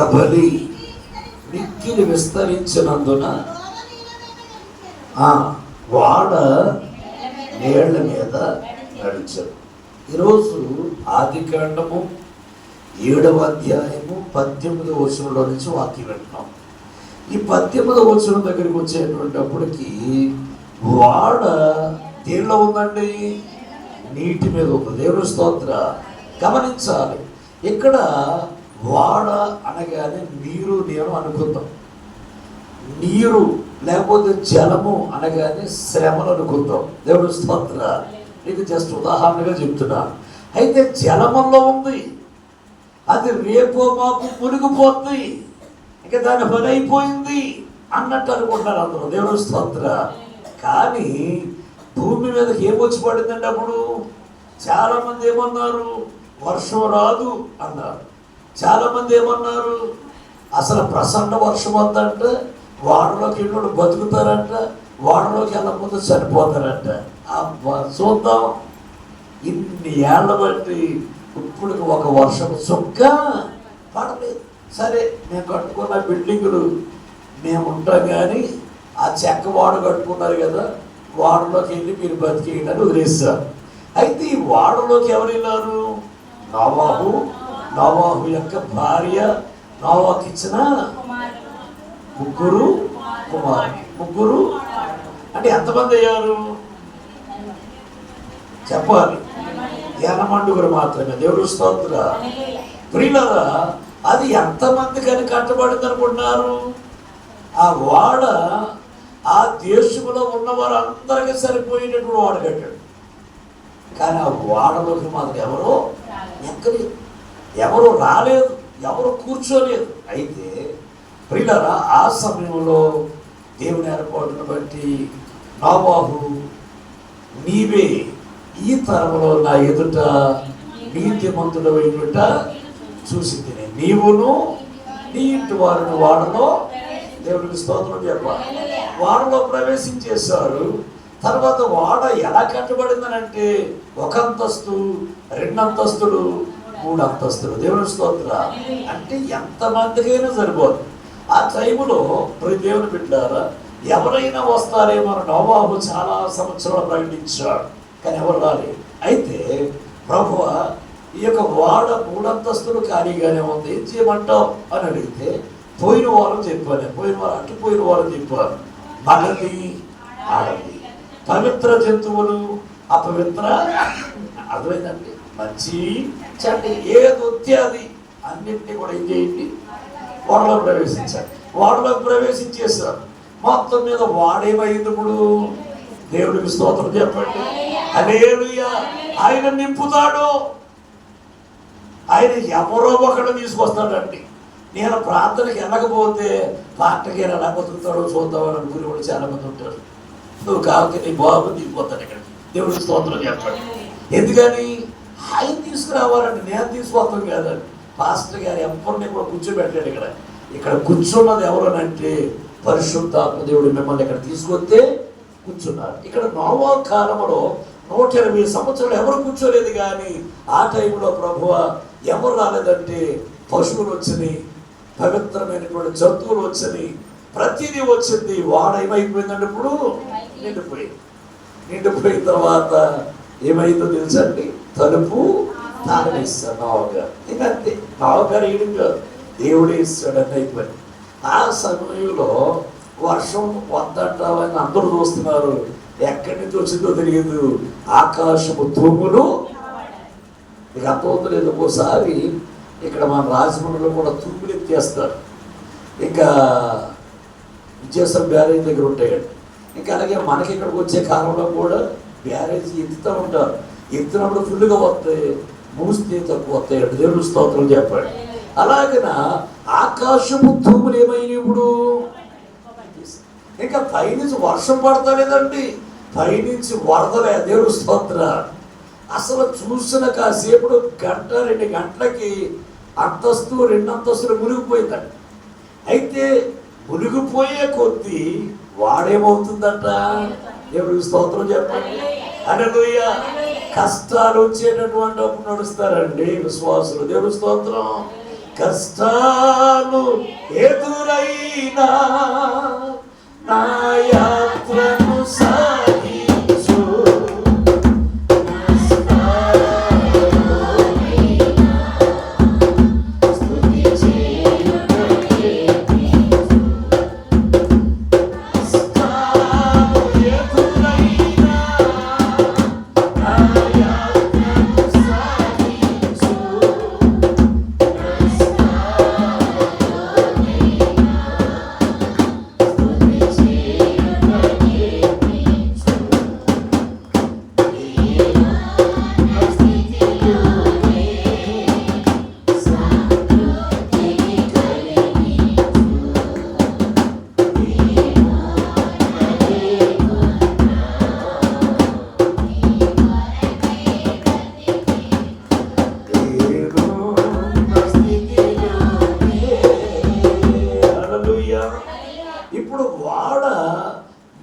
ప్రబలి మిక్కిలి విస్తరించినందున వాడ నీళ్ళ మీద నడిచారు ఈరోజు ఆది కాండము ఏడవ అధ్యాయము పద్దెనిమిదవ వచనంలో నుంచి వాక్యం వింటున్నాం. ఈ పద్దెనిమిదవ వచనం దగ్గరికి వచ్చేటువంటిప్పటికి వాడ దేనిలో ఉందండి? నీటి మీద ఉంది. దేవుని స్తోత్ర. గమనించాలి. ఇక్కడ వాడ అనగానే నీరు నేను అనుకుందాం నీరు లేకపోతే జలము అనగానే శ్రమలు అనుకుందాం దేవుడు స్తోత్ర నీకు జస్ట్ ఉదాహరణగా చెప్తున్నా అయితే జలములో ఉంది. అది రేపో మాకు మునిగిపోతుంది. ఇంకా దాని పని అయిపోయింది అన్నట్టు అనుకుంటారు అందరూ. దేవుడు స్తోత్ర కానీ భూమి మీదకి ఏమొచ్చి పడిందంటే అప్పుడు? చాలా మంది ఏమన్నారు? వర్షం రాదు అన్నారు. చాలామంది ఏమన్నారు? అసలు ప్రసన్న వర్షం వద్దంట వాడలోకి ఇళ్ళు బతుకుతారంట వాడలోకి వెళ్ళకపోతే చనిపోతారంట. చూద్దాం. ఇన్ని ఏళ్ళ బట్టి ఇప్పుడు ఒక వర్షం చుక్క పడలేదు. సరే మేము కట్టుకున్న బిల్డింగులు మేము ఉంటాం కానీ ఆ చెక్క వాడ కట్టుకున్నారు కదా వాడలోకి వెళ్ళి మీరు బతికేయడానికి వదిలేస్తారు అయితే ఈ వాడలోకి ఎవరు వెళ్ళారు? నవాబు. నవాహు యొక్క భార్య నవాకి ఇచ్చిన ముగ్గురు కుమారు ముగ్గురు? అంటే ఎంతమంది అయ్యారు? చెప్పాలి. ఎనమండుగురు మాత్రమే. దేవుడు స్తోత్ర ప్రియులరా అది ఎంతమంది కానీ కట్టబడింది అనుకుంటున్నారు? ఆ వాడ ఆ దేశంలో ఉన్న వారందరికీ సరిపోయేటటువంటి వాడు కట్టాడు. కానీ ఆ వాడలోకి మాత్రం ఎవరో ఎక్కలేదు. ఎవరు రాలేదు ఎవరు కూర్చోలేదు. అయితే ప్రియులరా ఆ సమయంలో దేవుని ఏర్పాటును బట్టి నాబాహు నీవే ఈ తరంలో నా ఎదుట నీతిమంతుడు ఎదుట చూసి తిని నీవును నీ ఇంటి వారిని వాడలో దేవుడికి స్తోత్రం చెప్పాలి. వాడలో ప్రవేశించేశారు. తర్వాత వాడ ఎలా కట్టబడిందనంటే ఒక అంతస్తు రెండు అంతస్తులు మూడు అంతస్తులు దేవుని స్తోత్ర. అంటే ఎంతమందికైనా సరిపోదు. ఆ టైములో ప్రతి దేవుని బిడ్డారా ఎవరైనా వస్తారేమో అని నోబాబు చాలా సంవత్సరాలు ప్రకటించాడు కానీ ఎవరు రాలేదు. అయితే ప్రభువ ఈ యొక్క వాడ మూడంతస్తులు ఖాళీగానే ఉంది. ఏం చేయమంటావు? అని అడిగితే పోయిన వారం చెప్పాను. పోయిన వారం అటు పోయిన వారం చెప్పాను. మగది ఆడది. పవిత్ర జంతువులు అపవిత్ర? అర్థమైందండి? మంచి చెడ్డ ఏది వస్తే అది అన్నింటినీ కూడా ఏం చేయండి? వాడలో ప్రవేశించారు వాడలో ప్రవేశించేస్తారు మొత్తం మీద వాడేమైంది ఇప్పుడు? దేవుడికి స్తోత్రం చెప్పండి. హల్లెలూయా. ఆయన నింపుతాడు. ఆయన ఎవరో ఒకడు తీసుకొస్తాడండి. నేను ప్రార్థనకి వెళ్ళకపోతే పాటకి ఎలా బతుకుతాడో చూద్దామని అనుకునే కూడా చాలా మంది ఉంటారు. నువ్వు కాబట్టి నీ బాబు దిగిపోతాడు ఇక్కడ. దేవుడికి స్తోత్రం చెప్పండి. ఎందుకని? ఆయన తీసుకురావాలండి నేను తీసుకొస్తాను కాదండి పాస్టర్ గారు ఎవరిని కూడా కూర్చోబెట్టాడు ఇక్కడ. ఇక్కడ కూర్చున్నది ఎవరనంటే పరిశుద్ధాత్మ దేవుడు మిమ్మల్ని ఇక్కడ తీసుకొస్తే కూర్చున్నారు. ఇక్కడ నోవా కాలంలో నూట ఇరవై సంవత్సరాలు ఎవరు కూర్చోలేదు కానీ ఆ టైంలో ప్రభువ ఎవరు రాలేదంటే పశువులు వచ్చినాయి పవిత్రమైనటువంటి జంతువులు వచ్చినాయి ప్రతిదీ వచ్చింది. వాడ ఏమైపోయిందంటే ఇప్పుడు? నిండిపోయింది. నిండిపోయిన తర్వాత ఏమైందో తెలుసండి తలుపు తాళమిస్తాడు నావగారు ఇదంతే. నావగారు ఈయన కాదు దేవుడే ఇస్తాడని అయిపోయింది ఆ సమయంలో వర్షం వద్దంటామని అందరూ చూస్తున్నారు. ఎక్కడి నుంచి వచ్చిందో తెలియదు. ఆకాశము తూములు ఇక అర్థమవుతలేదు ఒక్కోసారి ఇక్కడ మన రాజమండ్రిలో కూడా తూములు ఎత్తేస్తారు. ఇంకా విజయసం బ్యారేజ్ దగ్గర ఉంటాయండి. ఇంకా అలాగే మనకి ఇక్కడికి వచ్చే కాలంలో కూడా బ్యారేజ్ ఎత్తుతూ ఉంటారు. ఎత్తినప్పుడు ఫుల్గా వస్తాయి. మూస్తే తక్కువ వస్తాయి. అంటే దేవుడు స్తోత్రం చెప్పాడు. అలాగిన ఆకాశము తూములు ఏమైనాయి ఇప్పుడు? ఇంకా పైనుంచి వర్షం పడతలేదండి పైనుంచి వరదలే దేవుడు స్తోత్ర. అసలు చూసిన కాసేపుడు గంట రెండు గంటలకి అంతస్తు రెండు అంతస్తులు మునిగిపోయిందండి అయితే మునిగిపోయే కొద్దీ వాడేమవుతుందంట? దేవుడికి స్తోత్రం చెప్పండి. అనలుయ కష్టాలు వచ్చేటటువంటి అప్పుడు నడుస్తారండి. విశ్వాసులు దేవుడు స్తోత్రం. కష్టాలు ఎదురైనా నాయ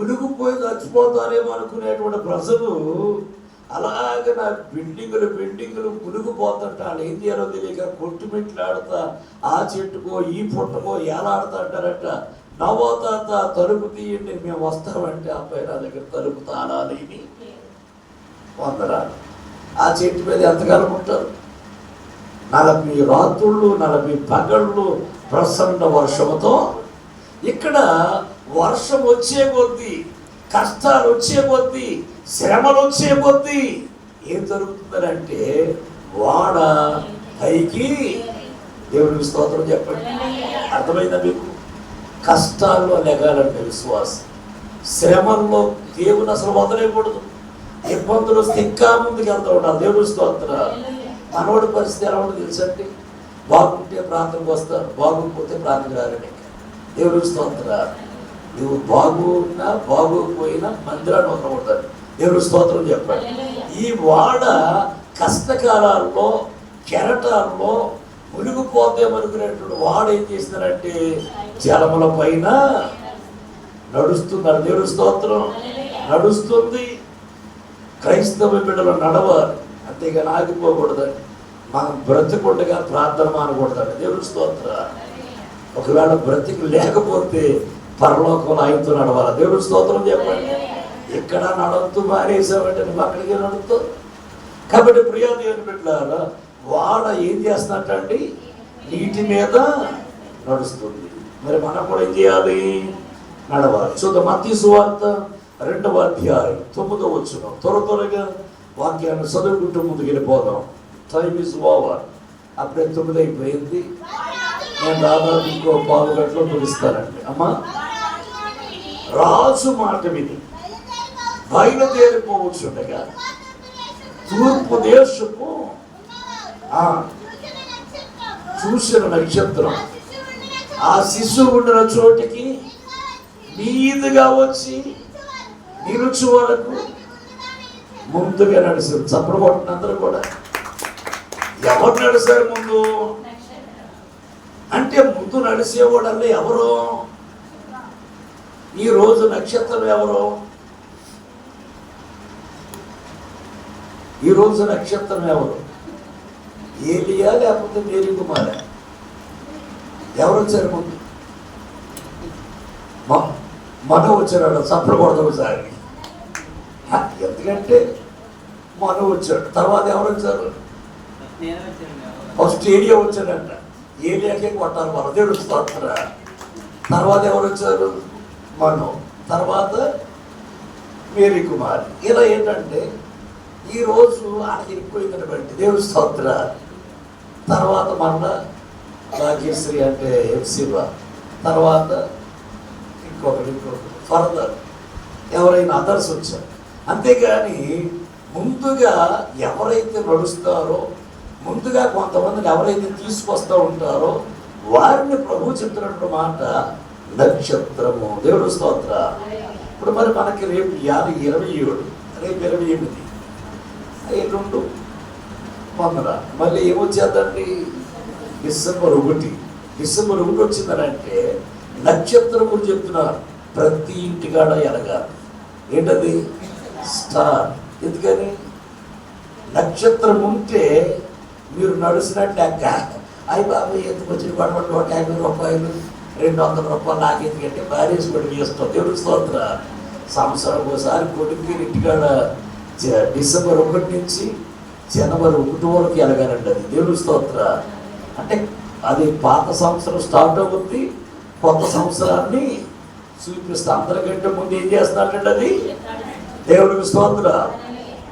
మునిగిపోయి చచ్చిపోతారేమో అనుకునేటువంటి ప్రజలు అలాగే నా బిల్డింగులు బిల్డింగులు మునిగిపోతుంట వాళ్ళు ఏం చేయాలో తెలియక కొట్టుమిట్లాడుతా ఆ చెట్టుకో ఈ పుట్టకో ఏలాడుతా అంటారట. నవోతాత తలుపు తీయండి మేము వస్తామంటే అబ్బాయి నా దగ్గర తలుపు తాళాలేమి వందరా ఆ చెట్టు మీద ఎంతకాలం ఉంటారు? నలభై రాత్రుళ్ళు నలభై పగళ్ళు ప్రసన్న వర్షముతో ఇక్కడ వర్షం వచ్చే కొద్దీ కష్టాలు వచ్చే కొద్దీ శ్రమలు వచ్చే కొద్దీ ఏం జరుగుతుందంటే వాడ పైకి దేవుడికి స్తోత్రం చెప్పండి. అర్థమైందా మీకు? కష్టాల్లో లెగాలంటే విశ్వాసం. శ్రమల్లో దేవుని అసలు వదలేయకూడదు ఇబ్బందులు వస్తే ఇంకా ముందుకు వెళ్తూ ఉండాలి. దేవుడి స్తోత్ర. మనోడి పరిస్థితి ఎలా ఉండదు తెలుసండి? బాగుంటే ప్రార్థనకు వస్తారు బాగుపోతే ప్రార్థన రారండి దేవుడి స్తోత్ర. నువ్వు బాగున్నా బాగోకపోయినా మందిరాన్ని వదలకూడదు. దేవుడి స్తోత్రం చెప్పండి. ఈ వాడ కష్టకాలాల్లో కెరటాల్లో మునిగిపోతేమనుకునేటువంటి వాడు ఏం చేసినారంటే జలముల పైన నడుస్తున్నారు దేవుడి స్తోత్రం. నడుస్తుంది. క్రైస్తవ బిడ్డలు నడవాలి. అంతేగాని ఆగిపోకూడదని మనం బ్రతికుండగా ప్రార్థన మానకూడదండి దేవుడి స్తోత్ర. ఒకవేళ బ్రతికి లేకపోతే పరలోకం ఆయనతో నడవాలి దేవుడు స్తోత్రం చెప్పండి. ఎక్కడ నడవద్దు మానేసామంటే నువ్వు అక్కడికి నడుస్తూ కాబట్టి ప్రియా దేవుని బిడ్డారా వాడ ఏం చేస్తున్నట్టండి? నీటి మీద నడుస్తుంది. మరి మనం కూడా ఏం చేయాలి? నడవాలి. చూద్దాం మత్తి సువార్త రెండవ అధ్యాయం తొమ్మిదో వచ్చిన త్వర త్వరగా వాక్యాన్ని చదువుకుంటూ ముందుకు వెళ్ళిపోదాం. టైం ఇస్ ఓవర్ అప్పుడే తొమ్మిది అయిపోయింది నేను దాదాపు ఇంకో పావు గంటలో పిలుస్తానండి అమ్మా? రాజు మాట విని బయలుదేరిపోవచ్చుండగా తూర్పు దేశపు చూసిన నక్షత్రం. ఆ శిశువు ఉండిన చోటికి మీదుగా వచ్చి నిలుచు వరకు ముందుగా నడిచారు చప్పుడు కొట్టినందరూ కూడా. ఎవరు నడిచారు ముందు? అంటే ముందు నడిచేవాడల్లా ఎవరు ఈ రోజు నక్షత్రం ఎవరు? ఈ రోజు నక్షత్రం ఎవరు? ఏలియా లేకపోతే మేరీ కుమారా? ఎవరు వచ్చారు ముందు? మన వచ్చాడు చప్పుడు కొడతాం ఒకసారి. ఎందుకంటే మన వచ్చాడు. తర్వాత ఎవరు వచ్చారు? ఫస్ట్ ఏరియా వచ్చాడంట. ఏరియాకే కొట్టాలి మన దేవుడు తర్వాత ఎవరు వచ్చారు? మనం. తర్వాత మేరీ కుమార్ ఇలా ఏంటంటే ఈరోజు ఆయనకి ఎక్కువైందని బట్టి దేవుడు స్తోత్ర. తర్వాత మరలా రాజేశ్వరి అంటే శివ. తర్వాత ఇంకొకటి ఇంకొకటి ఫర్దర్ ఎవరైనా అదర్స్ వచ్చారు. అంతేగాని ముందుగా ఎవరైతే నడుస్తారో ముందుగా కొంతమందిని ఎవరైతే తీసుకొస్తూ ఉంటారో వారిని ప్రభు చెప్తున్నటువంటి మాట నక్షత్రము దేవుడు స్తోత్ర. ఇప్పుడు మరి మనకి రేపు యాభై ఇరవై ఏడు. రేపు ఇరవై ఎనిమిది. ఎల్లుండు వందన మళ్ళీ ఏమొచ్చేదండి? డిసెంబర్ ఒకటి. డిసెంబర్ ఒకటి వచ్చిందనంటే నక్షత్రం గురించి చెప్తున్నారు. ప్రతి ఇంటికాడ ఎరగాలి ఏంటది? స్టార్. ఎందుకని? నక్షత్రం ఉంటే మీరు నడిచినట్టు ఆ గా- అయ్యి బాబు ఎందుకు వచ్చిన గొడవ ఒక యాభై రూపాయలు రెండు వందల రూపాయలు నాకు ఎందుకంటే భార్య కూడా చేస్తాం దేవుడు స్తోత్ర. సంవత్సరం ఒకసారి కొడుకు ఇంటికాడ డిసెంబర్ ఒకటి నుంచి జనవరి ఒకటి వరకు ఎలగాలండి అది. దేవుడు స్తోత్ర. అంటే అది పాత సంవత్సరం స్టార్ట్ అవుతుంది కొత్త సంవత్సరాన్ని చూపిస్తా అందరికంటే ముందు ఏం చేస్తున్నాడంటే అది? దేవుడికి స్తోత్ర.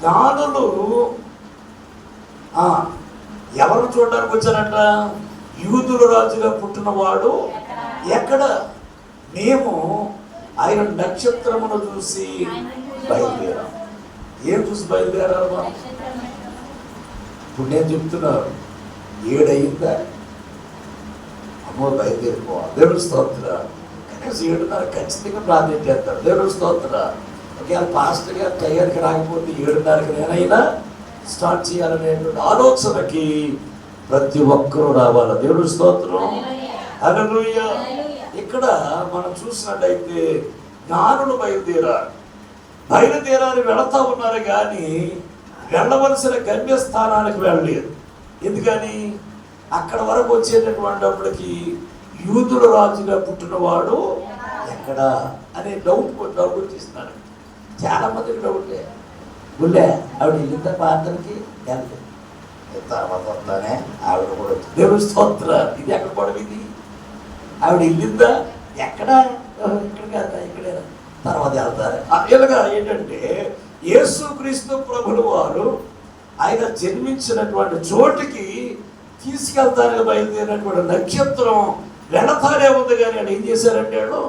జ్ఞానులు ఎవరు చూడడానికి వచ్చారంట? యూదుల రాజుగా పుట్టినవాడు ఎక్కడ? మేము ఆయన నక్షత్రమును చూసి బయలుదేరాం. ఏం చూసి బయలుదేరారు మనం? ఇప్పుడు నేను చెప్తున్నాను ఏడయిందా? అమ్మో బయలుదేరిపోవాలి. దేవుడు స్తోత్ర. కనీసం ఏడున్నర ఖచ్చితంగా ప్రార్థన చేస్తారు. దేవుడు స్తోత్ర. ఒకవేళ పాస్టర్ గారు టైర్కి రాకపోతే ఏడున్నరకి నేనైనా స్టార్ట్ చేయాలనేటువంటి ఆలోచనకి ప్రతి ఒక్కరూ రావాలి. దేవుడు స్తోత్రం. హల్లెలూయా. ఇక్కడ మనం చూసినట్టయితే జ్ఞానులు బయలుదేరారు. బయలుదేరారు వెళతా ఉన్నారు కానీ వెళ్ళవలసిన గమ్యస్థానానికి వెళ్ళలేదు. ఎందుకని? అక్కడ వరకు వచ్చేటటువంటిప్పటికి యూదుల రాజుగా పుట్టినవాడు ఎక్కడ? అనే డౌట్ డౌట్ వచ్చేస్తున్నాడు. చాలా మందికి డౌటే గుళ్ళే ఆవిడ వెళ్ళిందా ప్రార్థనకి వెళ్తే తర్వాత ఆవిడ కూడా. దేవుడి స్తోత్ర ఇది ఎక్కడ పడవ ఇది ఆవిడ వెళ్ళిందా ఎక్కడ? ఇక్కడ కాదా ఇక్కడేనా? తర్వాత వెళ్తారు. ఇలాగా ఏంటంటే యేసుక్రీస్తు ప్రభుడు వారు ఆయన జన్మించినటువంటి చోటికి తీసుకెళ్తారని బయలుదేరినటువంటి నక్షత్రం వెళతారే ఉంది కానీ ఆయన ఏం చేశారంటే వాడు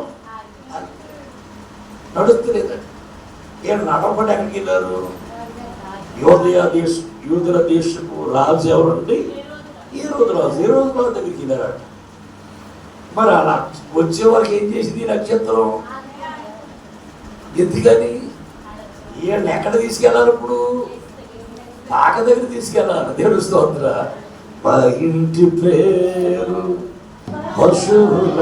నడుస్తలేదండి. ఏం నడవకుండా ఎక్కడికి వెళ్ళారు? యోదయ దేశ యూదుల దేశపు రాజు ఎవరండి? ఈ రోజు రాజు. ఈ రోజు రాజు దగ్గరికి వెళ్ళారట. మరి అలా వచ్చే వరకు ఏం చేసింది నక్షత్రం? ఎందుకని? వీళ్ళని ఎక్కడ తీసుకెళ్ళాలి ఇప్పుడు? పాక దగ్గర తీసుకెళ్ళాలి. దేవుడు స్తోత్ర. ఇంటి పేరు పశువుల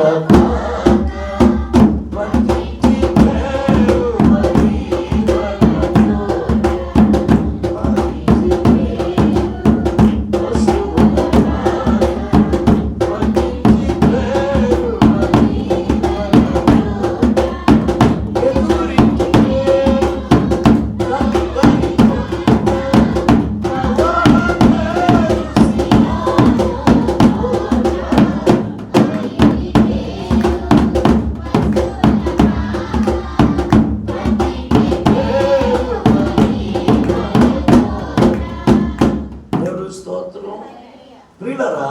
ప్రియులరా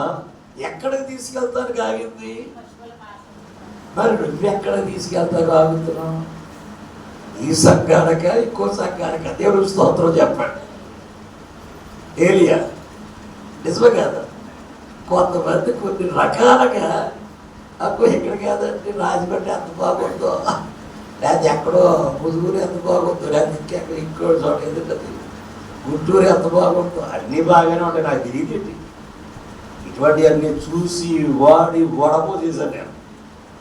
ఎక్కడికి తీసుకెళ్తానికి ఆగింది మరి నువ్వు ఎక్కడ తీసుకెళ్తాకు ఆగుతున్నావు ఈ సంఘానిక ఇంకో సంఘానిక? దేవుడు స్తోత్రం చెప్పండి. ఏలియా నిజమే కదా? కొంతమంది కొన్ని రకాలుగా అప్పుడు ఇక్కడ కాదండి రాజమండ్రి ఎంత బాగుందో. లేకపోతే ఎక్కడో ముదుగురు ఎంత బాగుందో లేకపోతే ఇంకెక్కడ ఇంకో చోట ఎందుకంటే గుంటూరు ఎంత బాగుందో అన్నీ బాగానే ఉంటాయి నాకు తెలియదండి. ఇటువంటి అన్ని చూసి వాడి వడపో చేశాను నేను.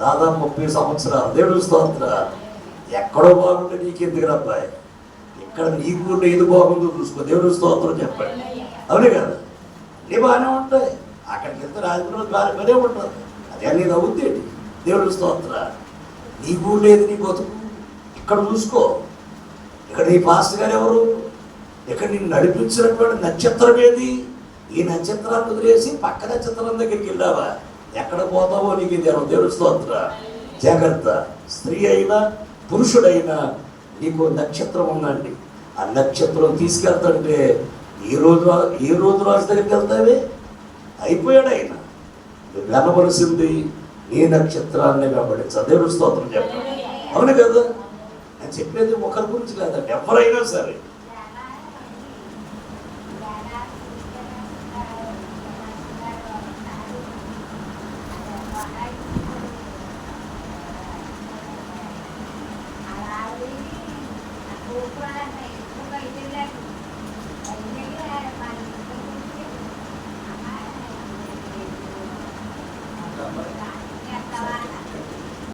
దాదాపు ముప్పై సంవత్సరాలు. దేవుడు స్తోత్ర. ఎక్కడో బాగుంటే నీకెందుకు అబ్బాయి? ఇక్కడ నీకు ఏది బాగుందో చూసుకో. దేవుడు స్తోత్రం చెప్పండి. అవునే కదా? నీ బాగానే ఉంటాయి. అక్కడికి వెళ్తే రాజమండ్రి బాగానే ఉంటుంది. అదే నీ నవ్వుద్ది దేవుడు స్తోత్ర. నీకు లేదు నీ బతుకు. ఇక్కడ చూసుకో. ఇక్కడ నీ పాస్టర్ గారు ఎవరు? ఇక్కడ నిన్ను నడిపించినటువంటి నక్షత్రం ఏది? ఈ నక్షత్రాన్ని వదిలేసి పక్క నక్షత్రం దగ్గరికి వెళ్ళావా? ఎక్కడ పోతావో నీకు ఇది దేవుడు స్తోత్ర. జాగ్రత్త. స్త్రీ అయినా పురుషుడైనా నీకు నక్షత్రం ఉందండి. ఆ నక్షత్రం తీసుకెళ్తుంటే ఈ రోజు ఏ రోజు రాజు దగ్గరికి వెళ్తావే? అయిపోయాడు ఆయన. నువ్వు వెళ్ళవలసింది నీ నక్షత్రాన్ని వెంబడించా. దేవుడు స్తోత్రం చెప్పండి. అవును కదా? నేను చెప్పేది ఒకరి గురించి కాదండి. ఎవరైనా సరే.